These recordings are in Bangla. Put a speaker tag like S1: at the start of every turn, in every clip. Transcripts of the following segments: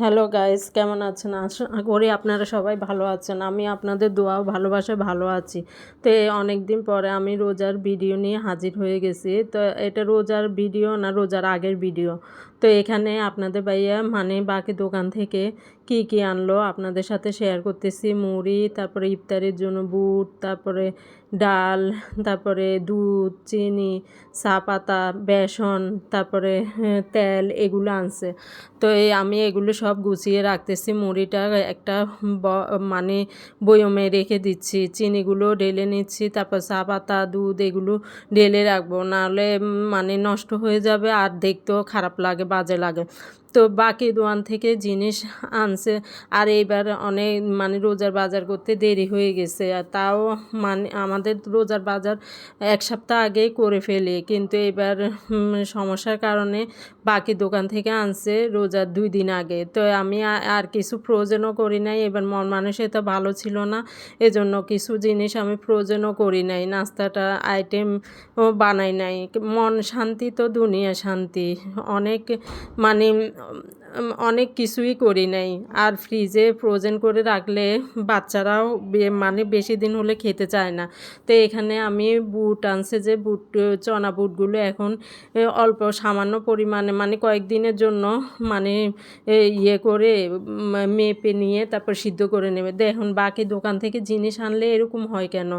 S1: হ্যালো গাইস কেমন আছেন? আশা করি আপনারা সবাই ভালো আছেন। আমি আপনাদের দোয়াও ভালোবাসা ভালো আছি। তো অনেক দিন পরে আমি রোজার ভিডিও নিয়ে হাজির হয়ে গেছি। তো এটা রোজার ভিডিও না রোজার আগের ভিডিও। তো এখানে আপনাদের ভাইয়া মানে বাকি দোকান থেকে কি কি আনলো আপনাদের সাথে শেয়ার করতেছি। মুড়ি তারপরে ইফতারের জন্য বুট তারপরে ডাল তারপরে দুধ চিনি চা পাতা বেসন তারপরে হ্যাঁ, তেল এগুলো আনছে। তো এই আমি এগুলো সব গুছিয়ে রাখতেছি। মুড়িটা একটা মানে বয়মে রেখে দিচ্ছি। চিনিগুলো ঢেলে নিচ্ছি তারপর চা পাতা দুধ এগুলো ঢেলে রাখব। নাহলে মানে নষ্ট হয়ে যাবে আর দেখতেও খারাপ লাগে। বাজে লাগে। তো বাকি দোকান থেকে জিনিস আনছে। আর এইবার অনেক মানে রোজার বাজার করতে দেরি হয়ে গেছে। আর তাও মানে আমাদের রোজার বাজার এক সপ্তাহ আগেই করে ফেলি। কিন্তু এবার সমস্যার কারণে বাকি দোকান থেকে আনছে রোজার দুই দিন আগে। তো আমি আর কিছু ফ্রোজেনও করি নাই। এবার মন মানুষ এত ভালো ছিল না। এজন্য কিছু জিনিস আমি ফ্রোজেনও করি নাই। নাস্তাটা, আইটেম বানাই নাই। মন শান্তি তো, দুনিয়া শান্তি। অনেক মানে um, অনেক কিছুই করি নাই। আর ফ্রিজে ফ্রোজেন করে রাখলে বাচ্চারাও মানে বেশি দিন হলে খেতে চায় না। তো এখানে আমি বুট আনছে যে বুট, চনা বুটগুলো এখন অল্প সামান্য পরিমাণে মানে কয়েকদিনের জন্য মানে ইয়ে করে মেপে নিয়ে তারপর সিদ্ধ করে নেবে। দেখুন বাকি দোকান থেকে জিনিস আনলে এরকম হয় কেন?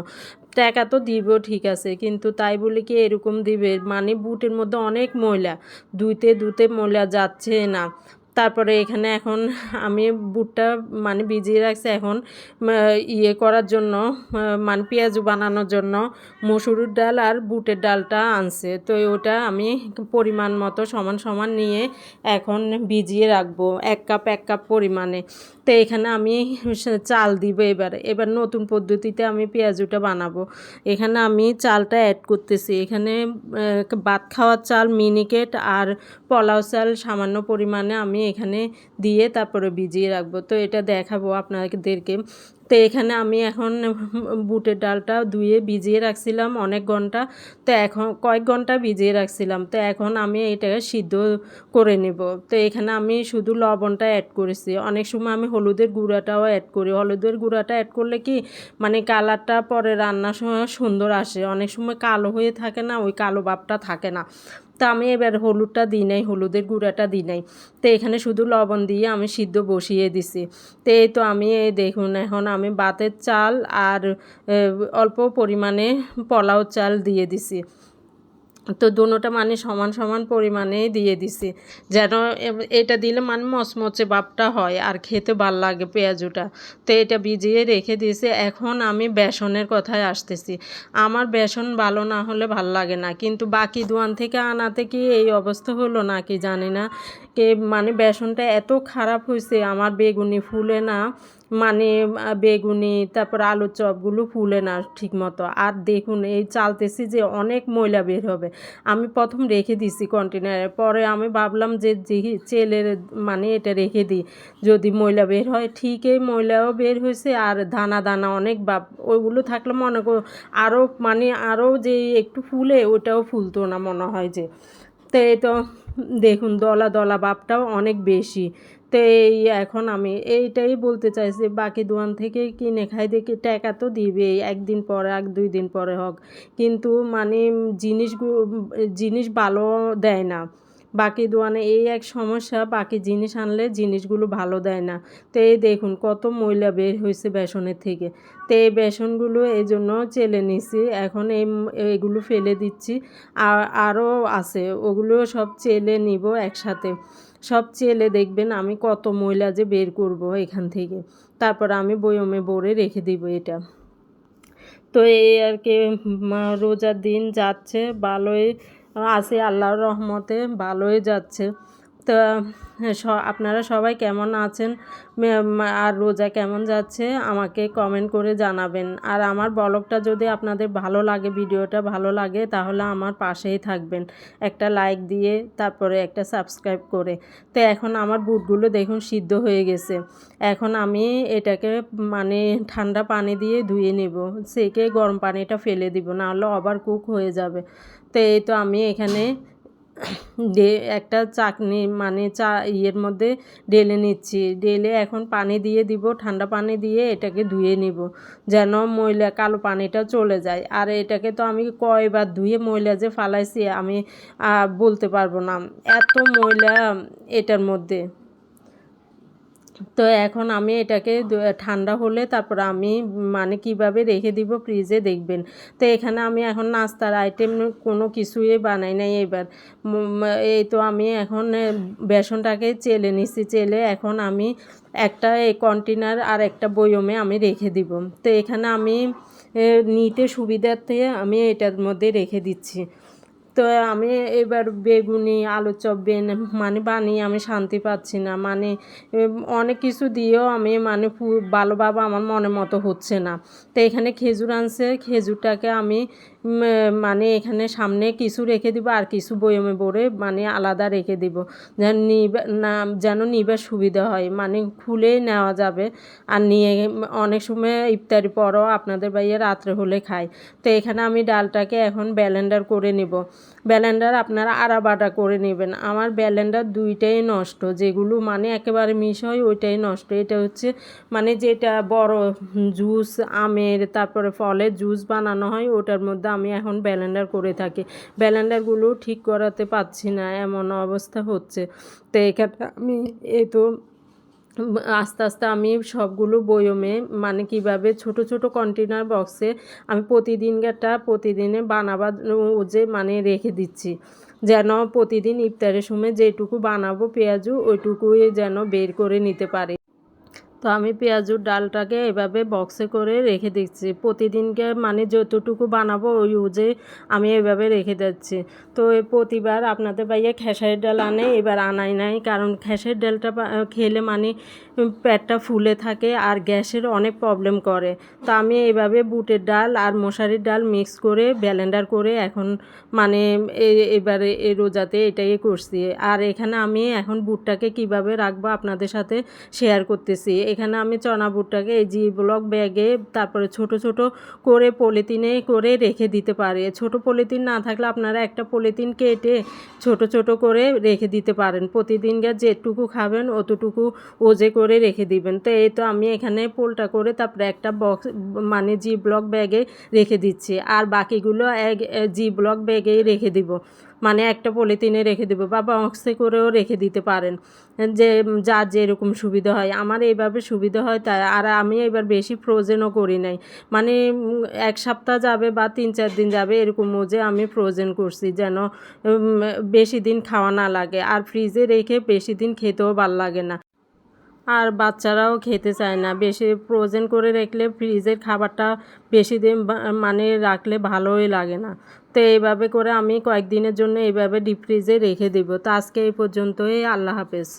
S1: টাকা তো দিব, ঠিক আছে, কিন্তু তাই বলে কি এরকম দিবে? মানে বুটের মধ্যে অনেক ময়লা, ধুইতে ধুতে ময়লা যাচ্ছে না। তারপরে এখানে এখন আমি বুটটা মানে ভিজিয়ে রাখছি এখন ইয়ে করার জন্য মানে পেঁয়াজু বানানোর জন্য। মসুরের ডাল আর বুটের ডালটা আনছে। তো ওটা আমি পরিমাণ মতো সমান সমান নিয়ে এখন ভিজিয়ে রাখব, এক কাপ এক কাপ পরিমাণে। তো এখানে আমি চাল দিব এবার। এবার নতুন পদ্ধতিতে আমি পেঁয়াজুটা বানাবো। এখানে আমি চালটা অ্যাড করতেছি। এখানে ভাত খাওয়ার চাল, মিনিকেট আর পোলাও চাল সামান্য পরিমাণে আমি এখানে দিয়ে তারপরে ভিজিয়ে রাখব। তো এটা দেখাবো আপনাদেরকে। তো এখানে আমি এখন বুটের ডালটা ধুয়ে ভিজিয়ে রাখছিলাম অনেক ঘণ্টা। তো এখন কয়েক ঘণ্টা ভিজিয়ে রাখছিলাম। তো এখন আমি এটাকে সিদ্ধ করে নেব। তো এখানে আমি শুধু লবণটা অ্যাড করেছি। অনেক সময় আমি হলুদের গুঁড়াটাও অ্যাড করি। হলুদের গুঁড়াটা অ্যাড করলে কি মানে কালারটা পরে রান্নার সময় সুন্দর আসে। অনেক সময় কালো হয়ে থাকে না, ওই কালো ভাবটা থাকে না। তো আমি এবার হলুদটা দিই নাই, হলুদের গুঁড়াটা দিই নাই। তো এখানে শুধু লবণ দিয়ে আমি সিদ্ধ বসিয়ে দিছি। তো এই তো আমি দেখুন, এখন আমি বাতের চাল আর অল্প পরিমাণে পোলাও চাল দিয়ে দিছি। তো দুটোটা মানে সমান সমান পরিমাণে দিয়ে দিছি। যেন এটা দিলে মানে মচমচে বাপটা হয়, আর খেতে ভালো লাগে পেঁয়াজুটা। তো এটা ভিজিয়ে রেখে দিয়েছি। এখন আমি বেসনের কথায় আসতেছি। আমার বেসন ভালো না হলে ভালো লাগে না। কিন্তু বাকি দোয়ান থেকে আনাতে কি এই অবস্থা হলো নাকি জানি না। কে মানে বেসনটা এত খারাপ হয়েছে, আমার বেগুনি ফুলে না মানে বেগুনি, তারপর আলুর চপগুলো ফুলে না ঠিক মতো আর দেখুন, এই চালতেছি যে অনেক ময়লা বের হবে। আমি প্রথম রেখে দিছি কন্টেনারে পরে আমি ভাবলাম যে চেলের মানে এটা রেখে দিই। যদি ময়লা বের হয়, ঠিকই ময়লাও বের হয়েছে আর দানা দানা অনেক বাপ, ওইগুলো থাকলে মনে করো আরও মানে আরও যে একটু ফুলে ওটাও ফুলতো না মনে হয় যে। তো এই তো দেখুন দলা দলা বাপটাও অনেক বেশি। তো এই এখন আমি এইটাই বলতে চাইছি, বাকি দোকান থেকে কিনে খাই দেখি টাকা তো দিবেই, একদিন পরে এক দুই দিন পরে হোক। কিন্তু মানে জিনিসগুলো জিনিস ভালো দেয় না। বাকি দোয়ানে এই এক সমস্যা, বাকি জিনিস আনলে জিনিসগুলো ভালো দেয় না। তো এই দেখুন, কত ময়লা বের হয়েছে বেসনের থেকে। তো এই বেসনগুলো এই জন্য চেলে নিছি, এখন এই এগুলো ফেলে দিচ্ছি। আর আরও আছে, ওগুলো সব চেলে নিব একসাথে। সব চেলে দেখবেন আমি কত ময়লা যে বের করব এখান থেকে। তারপর আমি বয়মে ভরে রেখে দিব এটা। তো এই আর কি রোজার দিন যাচ্ছে, ভালোই আছে, আল্লাহর রহমতে ভালোই যাচ্ছে। তো আপনারা সবাই কেমন আছেন? আর রোজা কেমন যাচ্ছে? আমাকে কমেন্ট করে জানাবেন। আর আমার ব্লগটা যদি আপনাদের ভালো লাগে, ভিডিওটা ভালো লাগে, তাহলে আমার পাশেই থাকবেন। একটা লাইক দিয়ে, তারপরে একটা সাবস্ক্রাইব করে। তো, এখন আমার বুটগুলো দেখুন, সিদ্ধ হয়ে গেছে। এখন আমি এটাকে মানে ঠান্ডা পানি দিয়ে ধুয়ে নেব। সেকে গরম পানিটা ফেলে দিব, নাহলে ওভার কুক হয়ে যাবে। তো এই তো আমি এখানে ডে একটা চাকনি মানে চা, ইয়ের মধ্যে ঢেলে নিচ্ছি। ডেলে এখন পানি দিয়ে দিব, ঠান্ডা পানি দিয়ে এটাকে ধুয়ে নিব, যেন ময়লা, কালো পানিটা চলে যায়। আর এটাকে তো আমি কয়বার ধুয়ে ময়লা যে ফালাইছি, আমি বলতে পারব না। এত ময়লা এটার মধ্যে। তো এখন আমি এটাকে ঠান্ডা হলে তারপর আমি মানে কীভাবে রেখে দিব ফ্রিজে দেখবেন। তো এখানে আমি এখন নাস্তার আইটেম কোনো কিছুই বানাই নাই এবার। এই তো আমি এখন বেসনটাকে চেলে নিছি, চেলে এখন আমি একটা এই কন্টেনার আর একটা বয়মে আমি রেখে দিব। তো এখানে আমি নিতে সুবিধার্থে আমি এটার মধ্যে রেখে দিচ্ছি। তো আমি এবার বেগুনি, আলু চপ মানে বানিয়ে আমি শান্তি পাচ্ছি না। মানে অনেক কিছু দিয়েও আমি মানে ভালোভাবে আমার মনের মতো হচ্ছে না। তো এখানে খেজুর আনছে। খেজুরটাকে আমি মানে এখানে সামনে কিছু রেখে দিব আর কিছু বয়মে ভরে মানে আলাদা রেখে দিব। যেন নিবে না, যেন নিবার সুবিধা হয়। মানে খুলে নেওয়া যাবে। আর নিয়ে অনেক সময় ইফতারি পরও আপনাদের বাইরে রাত্রে হলে খায়। তো এখানে আমি ডালটাকে এখন ব্যালেন্ডার করে নিব। ব্যালেন্ডার আপনারা আড়াবাটা করে নেবেন। আমার ব্যালেন্ডার দুইটাই নষ্ট, যেগুলো মানে একেবারে মিশ হয় ওইটাই নষ্ট। এটা হচ্ছে মানে যেটা বড় জুস, আমের, তারপরে ফলের জুস বানানো হয়, ওটার মধ্যে আমি এখন ব্যালেন্ডার করে থাকি। ব্যালেন্ডারগুলো ঠিক করাতে পারছি না, এমন অবস্থা হচ্ছে। তো এখানে আমি এই তো আস্তে আস্তে আমি সবগুলো বয়মে মানে কীভাবে ছোট ছোট কন্টেনার বক্সে আমি প্রতিদিনটা প্রতিদিনে বানাবার ও যে মানে রেখে দিচ্ছি। যেন প্রতিদিন ইফতারের সময় যেটুকু বানাবো পেঁয়াজু, ওইটুকুই যেন বের করে নিতে পারি। তো আমি পেঁয়াজুর ডালটাকে এভাবে বক্সে করে রেখে দিচ্ছি। প্রতিদিনকে মানে যতটুকু বানাবো ওই উজে আমি এভাবে রেখে দিচ্ছি। তো এ প্রতিবার আপনাদের ভাইয়া খেসারির ডাল আনে, এবার আনাই নাই, কারণ খেসারির ডালটা খেলে মানে পেটটা ফুলে থাকে আর গ্যাসের অনেক প্রবলেম করে। তো আমি এভাবে বুটের ডাল আর মশারির ডাল মিক্স করে ব্যালেন্ডার করে এখন মানে এ- এবারে এই রোজাতে এটাই করছি। আর এখানে আমি এখন বুটটাকে কীভাবে রাখব আপনাদের সাথে শেয়ার করতেছি। এখানে আমি চনা বুটটাকে এই জি ব্লক ব্যাগে তারপরে ছোট ছোট করে পলিথিনে করে রেখে দিতে পারে। ছোট পলিথিন না থাকলে আপনারা একটা পলিথিন কেটে ছোট ছোট করে রেখে দিতে পারেন। প্রতিদিন গা যেটুকু খাবেন, অতটুকু ওজে করে রেখে দিবেন। তো এই তো আমি এখানে পোলটা করে তারপরে একটা বক্স মানে জি ব্লক ব্যাগে রেখে দিচ্ছি। আর বাকিগুলো এক জি ব্লক ব্যাগেই রেখে দিব। মানে একটা পলিথিনে রেখে দেবো বা বক্সে করেও রেখে দিতে পারেন। যে, যার যেরকম সুবিধা হয়। আমার এইভাবে সুবিধা হয় তাই। আর আমি এবার বেশি ফ্রোজেনও করি নাই। মানে এক সপ্তাহ যাবে বা তিন চার দিন যাবে এরকম যে আমি ফ্রোজেন করছি যেন বেশি দিন খাওয়া না লাগে। আর ফ্রিজে রেখে বেশি দিন খেতেও ভালো লাগে না। আর বাচ্চারাও খেতে চায় না। বেশি ফ্রোজেন করে রাখলে ফ্রিজের খাবারটা বেশি দিন মানে রাখলে ভালোই লাগে না। তো এইভাবে করে আমি কয়েকদিনের জন্য এইভাবে ডিপ ফ্রিজে রেখে দেবো। তো আজকে এই পর্যন্তই, আল্লাহ হাফেজ।